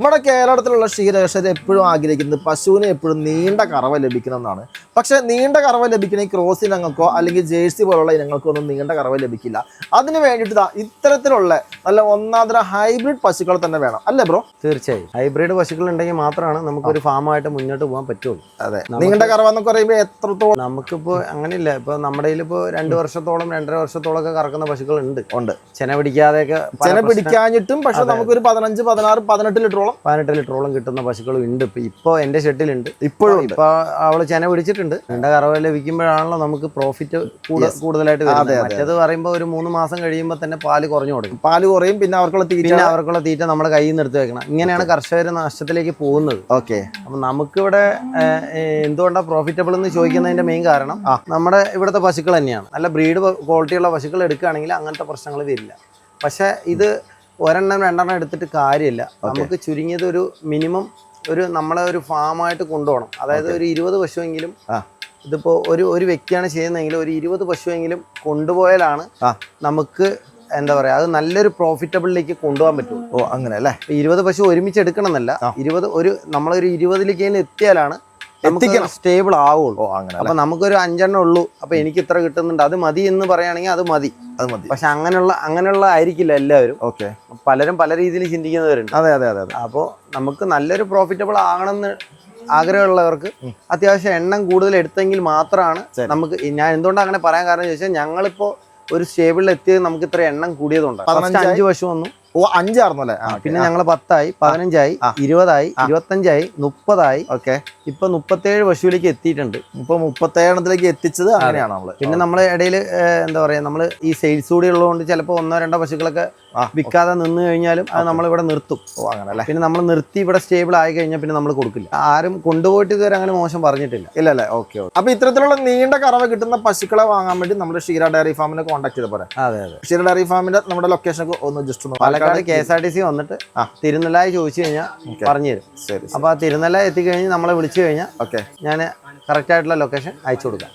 നമ്മുടെ കേരളത്തിലുള്ള ക്ഷീരകർഷകർ എപ്പോഴും ആഗ്രഹിക്കുന്നത് പശുവിന് എപ്പോഴും നീണ്ട കറവ ലഭിക്കണമെന്നാണ്. പക്ഷേ നീണ്ട കറവ ലഭിക്കുന്ന ഈ ക്രോസ് ഇനങ്ങൾക്കോ അല്ലെങ്കിൽ ജേഴ്സി പോലുള്ള ഇനങ്ങൾക്കോ ഒന്നും നീണ്ട കറവ ലഭിക്കില്ല. അതിന് വേണ്ടിയിട്ട് ഇത്തരത്തിലുള്ള നല്ല ഒന്നാന്തര ഹൈബ്രിഡ് പശുക്കൾ തന്നെ വേണം. അല്ലേ ബ്രോ തീർച്ചയായും. ഹൈബ്രിഡ് പശുക്കൾ ഉണ്ടെങ്കിൽ മാത്രമാണ് നമുക്കൊരു ഫാമായിട്ട് മുന്നോട്ട് പോകാൻ പറ്റുള്ളൂ. അതെ. നീണ്ട കറവ എന്നൊക്കെ പറയുമ്പോൾ എത്രത്തോളം നമുക്കിപ്പോൾ അങ്ങനെയില്ല. ഇപ്പോൾ നമ്മുടെ ഇപ്പോൾ രണ്ട് വർഷത്തോളം രണ്ടര വർഷത്തോളം ഒക്കെ കറക്കുന്ന പശുക്കൾ ഉണ്ട്. ഉണ്ട് ചെന പിടിക്കാതെയൊക്കെ ചെന പിടിക്കാഞ്ഞിട്ടും പക്ഷെ നമുക്കൊരു പതിനഞ്ച് പതിനാറ് പതിനെട്ട് ലിറ്ററോളം പതിനെട്ട് ലിറ്ററോളം കിട്ടുന്ന പശുക്കളും ഉണ്ട്. ഇപ്പൊ ഇപ്പൊ എന്റെ ഷെഡിലുണ്ട്. ഇപ്പോഴും ഇപ്പൊ അവൾ ചെന പിടിച്ചിട്ടുണ്ട്. രണ്ട് കറവ ലഭിക്കുമ്പോഴാണല്ലോ നമുക്ക് പ്രോഫിറ്റ് കൂടുതലായിട്ട് വരുന്നത്. മറ്റേത് പറയുമ്പോൾ ഒരു മൂന്ന് മാസം കഴിയുമ്പോൾ തന്നെ പാൽ കുറഞ്ഞു തുടങ്ങും. പാൽ കുറയും പിന്നെ അവർക്കുള്ള തീറ്റ പിന്നെ അവർക്കുള്ള തീറ്റ നമ്മുടെ കയ്യിൽ നിന്ന് എടുത്ത് വെക്കണം. ഇങ്ങനെയാണ് കർഷകർ നഷ്ടത്തിലേക്ക് പോകുന്നത്. ഓക്കെ അപ്പൊ നമുക്കിവിടെ എന്തുകൊണ്ടാണ് പ്രോഫിറ്റബിൾ എന്ന് ചോദിക്കുന്നതിന്റെ മെയിൻ കാരണം നമ്മുടെ ഇവിടുത്തെ പശുക്കൾ തന്നെയാണ്. നല്ല ബ്രീഡ് ക്വാളിറ്റിയുള്ള പശുക്കൾ എടുക്കുകയാണെങ്കിൽ അങ്ങനത്തെ പ്രശ്നങ്ങൾ വരില്ല. പക്ഷേ ഇത് ഒരെണ്ണം രണ്ടെണ്ണം എടുത്തിട്ട് കാര്യമില്ല. നമുക്ക് ചുരുങ്ങിയത് ഒരു മിനിമം ഒരു നമ്മളെ ഒരു ഫാമായിട്ട് കൊണ്ടുപോകണം. അതായത് ഒരു ഇരുപത് പശുവെങ്കിലും ഇതിപ്പോ ഇതിപ്പോൾ ഒരു ഒരു വ്യക്തിയാണ് ചെയ്യുന്നതെങ്കിൽ ഒരു ഇരുപത് പശുവെങ്കിലും കൊണ്ടുപോയാലാണ് നമുക്ക് എന്താ പറയുക അത് നല്ലൊരു പ്രോഫിറ്റബിളിലേക്ക് കൊണ്ടുപോകാൻ പറ്റും. ഓ അങ്ങനെ അല്ലേ? ഇരുപത് പശു ഒരുമിച്ച് എടുക്കണം എന്നല്ല ഇരുപത് ഒരു നമ്മളൊരു ഇരുപതിലേക്ക് എത്തിയാലാണ് എത്തിക്കണം. സ്റ്റേബിൾ ആവുള്ളൂ. അങ്ങനെ അപ്പൊ നമുക്കൊരു അഞ്ചെണ്ണം ഉള്ളൂ. അപ്പൊ എനിക്ക് ഇത്ര കിട്ടുന്നുണ്ട്. അത് മതി എന്ന് പറയുകയാണെങ്കിൽ അത് മതി. അത് മതി. പക്ഷെ അങ്ങനെയുള്ള അങ്ങനെയുള്ള ആയിരിക്കില്ല എല്ലാവരും. ഓക്കെ. പലരും പല രീതിയിൽ ചിന്തിക്കുന്നവരുണ്ട്. അതെ അതെ അതെ അപ്പോൾ നമുക്ക് നല്ലൊരു പ്രോഫിറ്റബിൾ ആകണമെന്ന് ആഗ്രഹമുള്ളവർക്ക് അത്യാവശ്യം എണ്ണം കൂടുതൽ എടുത്തെങ്കിൽ മാത്രമാണ് നമുക്ക് ഞാൻ എന്തുകൊണ്ടാണ് അങ്ങനെ പറയാൻ കാരണം ചോദിച്ചാൽ ഞങ്ങളിപ്പോ ഒരു സ്റ്റേബിളിൽ എത്തിയത് നമുക്ക് ഇത്ര എണ്ണം കൂടിയതുകൊണ്ട് പതിനഞ്ചായി? അഞ്ച് പശു വന്നു. ഓ അഞ്ചായിരുന്നു അല്ലേ പിന്നെ ഞങ്ങൾ പത്തായി പതിനഞ്ചായി. ഇരുപതായി ഇരുപത്തഞ്ചായി മുപ്പതായി. ഓക്കെ. ഇപ്പൊ മുപ്പത്തേഴ് പശുവിലേക്ക് എത്തിയിട്ടുണ്ട്. ഇപ്പൊ മുപ്പത്തേഴെണ്ണത്തിലേക്ക് എത്തിച്ചത് അങ്ങനെയാണ് നമ്മൾ? പിന്നെ നമ്മളെ ഇടയിൽ എന്താ പറയാ നമ്മൾ ഈ സെയിൽസ് കൂടി ഉള്ളതുകൊണ്ട് ചിലപ്പോ ഒന്നോ രണ്ടോ പശുക്കളൊക്കെ വിൽക്കാതെ നിന്ന് കഴിഞ്ഞാലും അത് നമ്മളിവിടെ നിർത്തും. അങ്ങനെ അല്ലേ പിന്നെ നമ്മൾ നിർത്തി ഇവിടെ സ്റ്റേബിൾ ആയി കഴിഞ്ഞാൽ പിന്നെ നമ്മൾ കൊടുക്കില്ല. ആരും കൊണ്ടുപോയിട്ട് ഇതുവരെ അങ്ങനെ മോശം പറഞ്ഞിട്ടില്ല. ഇല്ല അല്ലേ ഓക്കെ ഓക്കെ. അപ്പൊ ഇത്തരത്തിലുള്ള നീണ്ട കറവ കിട്ടുന്ന പശുക്കളെ വാങ്ങാൻ വേണ്ടി നമ്മുടെ ക്ഷീര ഡയറി ഫാമിനെ കോൺടാക്ട് ചെയ്ത? പറയാം അതെ അതെ. ക്ഷീര ഡയറി ഫാമിന്റെ നമ്മുടെ ലൊക്കേഷൻ ഒക്കെ ഒന്ന് ജസ്റ്റ് ഒന്ന് Palakkad K S R T C വന്നിട്ട് തിരുനെല്ലായി ചോദിച്ചു കഴിഞ്ഞാൽ പറഞ്ഞു തരും ശരി അപ്പോൾ ആ തിരുനെല്ല എത്തിക്കഴിഞ്ഞ് നമ്മളെ വിളിച്ചു കഴിഞ്ഞാൽ ഓക്കെ. ഞാൻ കറക്റ്റ് ആയിട്ടുള്ള ലൊക്കേഷൻ അയച്ചു കൊടുക്കാം.